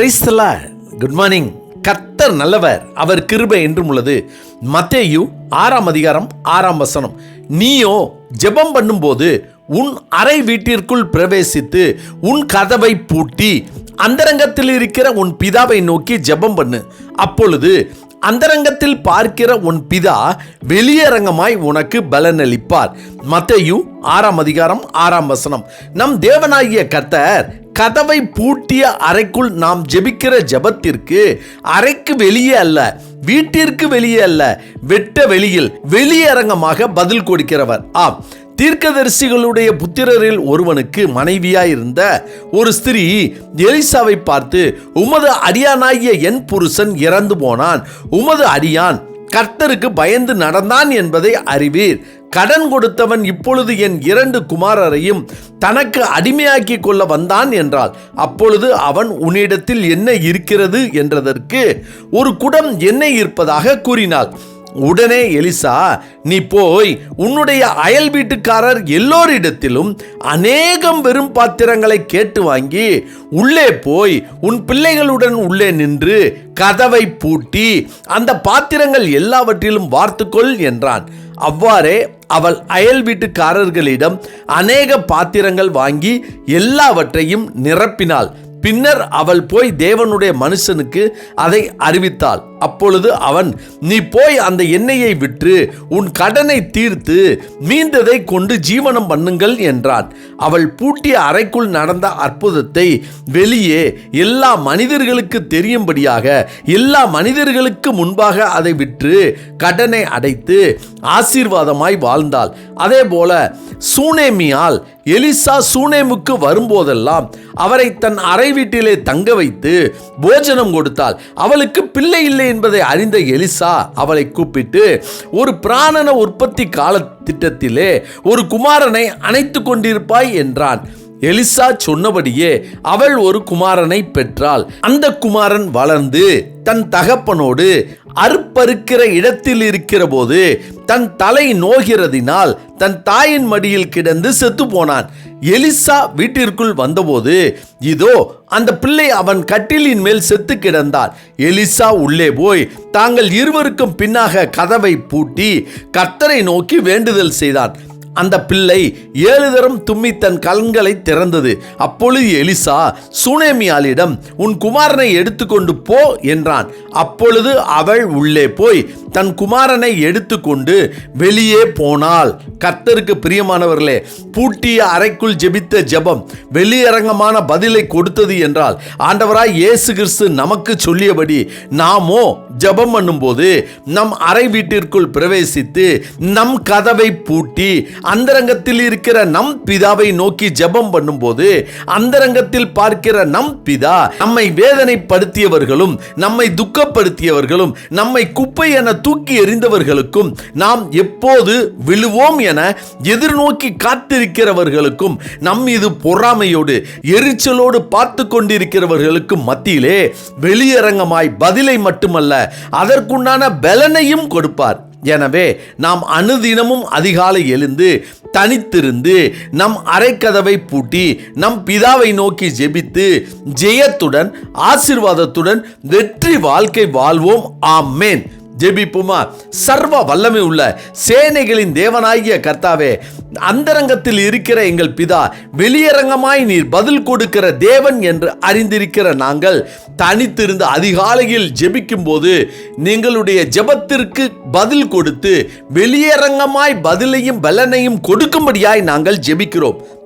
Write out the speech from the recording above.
பிரைஸ்தலா good morning கர்த்தர் நல்லவர் அவர் கிருபை என்றும் உள்ளது. மத்தேயு ஆறாம் அதிகாரம் ஆறாம் வசனம். நீயோ ஜெபம் பண்ணும்போது உன் அறை வீட்டிற்குள் பிரவேசித்து உன் கதவை பூட்டி அந்தரங்கத்தில் இருக்கிற உன் பிதாவை நோக்கி ஜெபம் பண்ணு. அப்பொழுது அந்தரங்கத்தில் பார்க்கிற உன் பிதா வெளியரங்கமாய் உனக்கு பலனளிப்பார். மத்தையும் ஆறாம் அதிகாரம் ஆறாம் வசனம். நம் தேவனாகிய கர்த்தர் கதவை பூட்டிய அறைக்குள் நாம் ஜெபிக்கிற ஜெபத்திற்கு அறைக்கு வெளியே அல்ல வீட்டிற்கு வெளியே அல்ல வெட்ட வெளியில் வெளியரங்கமாக பதில் கொடுக்கிறவர். ஆம் தீர்க்கதரிசிகளுடைய புத்திரரில் ஒருவனுக்கு மனைவியாயிருந்த ஒரு ஸ்திரீ எலிசாவை பார்த்து உமது அடியானாகிய என் புருஷன் இறந்து போனான். உமது அடியான் கர்த்தருக்கு பயந்து நடந்தான் என்பதை அறிவீர். கடன் கொடுத்தவன் இப்பொழுது என் இரண்டு குமாரரையும் தனக்கு அடிமையாக்கி கொள்ள வந்தான் என்றாள். அப்பொழுது அவன் உன்னிடத்தில் என்ன இருக்கிறது? என்றதற்கு ஒரு குடம் எண்ணெய் இருப்பதாக கூறினாள். உடனே எலிசா நீ போய் உன்னுடைய அயல் வீட்டுக்காரர் எல்லோரிடத்திலும் அநேகம் வெறும் பாத்திரங்களை கேட்டு வாங்கி உள்ளே போய் உன் பிள்ளைகளுடன் உள்ளே நின்று கதவை பூட்டி அந்த பாத்திரங்கள் எல்லாவற்றிலும் வார்த்துக்கொள் என்றான். அவ்வாறே அவள் அயல் வீட்டுக்காரர்களிடம் அநேக பாத்திரங்கள் வாங்கி எல்லாவற்றையும் நிரப்பினாள். பின்னர் அவள் போய் தேவனுடைய மனுஷனுக்கு அதை அறிவித்தாள். அப்பொழுது அவன் நீ போய் அந்த எண்ணெயை விற்று உன் கடனை தீர்த்து மீந்ததை கொண்டு ஜீவனம் பண்ணுங்கள் என்றான். அவள் பூட்டிய அறைக்குள் நடந்த அற்புதத்தை வெளியே எல்லா மனிதர்களுக்கு தெரியும்படியாக எல்லா மனிதர்களுக்கு முன்பாக அதை விற்று கடனை அடைத்து ஆசீர்வாதமாய் வாழ்ந்தாள். அதே போல சூனேமியால் எலிசா சூனேமுக்கு வரும்போதெல்லாம் அவரை தன் அறை வீட்டிலே தங்க வைத்து போஜனம் கொடுத்தாள். அவளுக்கு பிள்ளை இல்லை என்பதை அறிந்த எலிசா அவளை கூப்பிட்டு ஒரு பிராணன உற்பத்தி கால திட்டத்திலே ஒரு குமாரனை அணைத்து கொண்டிருப்பாய் என்றான். எலிசா சொன்னபடியே அவள் ஒரு குமாரனை பெற்றாள். அந்த குமாரன் வளர்ந்து தன் தகப்பனோடு அறுப்பறுக்கிற இடத்தில் இருக்கிற போது தன் தலை நோகிறதினால் தன் தாயின் மடியில் கிடந்து செத்து போனான். எலிசா வீட்டிற்குள் வந்தபோது இதோ அந்த பிள்ளை அவன் கட்டிலின் மேல் செத்து கிடந்தார் எலிசா உள்ளே போய் தாங்கள் இருவருக்கும் பின்னாக கதவை பூட்டி கர்த்தரை நோக்கி வேண்டுதல் செய்தான். அந்த பிள்ளை ஏழு தரம் தும்மி தன் கண்களை திறந்தது. அப்பொழுது எலிசா சுனேமியாளிடம் உன் குமாரனை எடுத்துக்கொண்டு போ என்றான். அப்பொழுது அவள் உள்ளே போய் தன் குமாரனை எடுத்துக்கொண்டு வெளியே போனாள். கர்த்தருக்கு பிரியமானவர்களே பூட்டிய அறைக்குள் ஜெபித்த ஜெபம் வெளியரங்கமான பதிலை கொடுத்தது என்றால் ஆண்டவராய் இயேசு கிறிஸ்து நமக்கு சொல்லியபடி நாமோ ஜெபம் பண்ணும்போது நம் அறை வீட்டிற்குள் பிரவேசித்து நம் கதவை பூட்டி அந்தரங்கத்தில் இருக்கிற நம் பிதாவை நோக்கி ஜெபம் பண்ணும்போது அந்தரங்கத்தில் பார்க்கிற நம் பிதா நம்மை வேதனைப்படுத்தியவர்களும் நம்மை துக்கப்படுத்தியவர்களும் நம்மை குப்பை என தூக்கி எறிந்தவர்களுக்கும் நாம் எப்போது விழுவோம் என எதிர்நோக்கி காத்திருக்கிறவர்களுக்கும் நம் இது பொறாமையோடு எரிச்சலோடு பார்த்து கொண்டிருக்கிறவர்களுக்கும் மத்தியிலே வெளியரங்கமாய் பதிலை மட்டுமல்ல அதற்குண்டான பலனையும் கொடுப்பார். எனவே நாம் அனுதினமும் அதிகாலை எழுந்து தனித்திருந்து நம் அரைக்கதவை பூட்டி நம் பிதாவை நோக்கி ஜெபித்து ஜெயத்துடன் ஆசிர்வாதத்துடன் வெற்றி வாழ்க்கை வாழ்வோம். ஆமேன். ஜெபிப்புமா சர்வ வல்லமை உள்ள சேனைகளின் தேவனாகிய கர்த்தாவே அந்தரங்கத்தில் இருக்கிற எங்கள் பிதா வெளியரங்கமாய் நீர் பதில் கொடுக்கிற தேவன் என்று அறிந்திருக்கிற நாங்கள் தனித்திருந்து அதிகாலையில் ஜெபிக்கும் போது நீங்களுடைய ஜெபத்திற்கு பதில் கொடுத்து வெளியரங்கமாய் பதிலையும் பலனையும் கொடுக்கும்படியாய் நாங்கள் ஜெபிக்கிறோம்.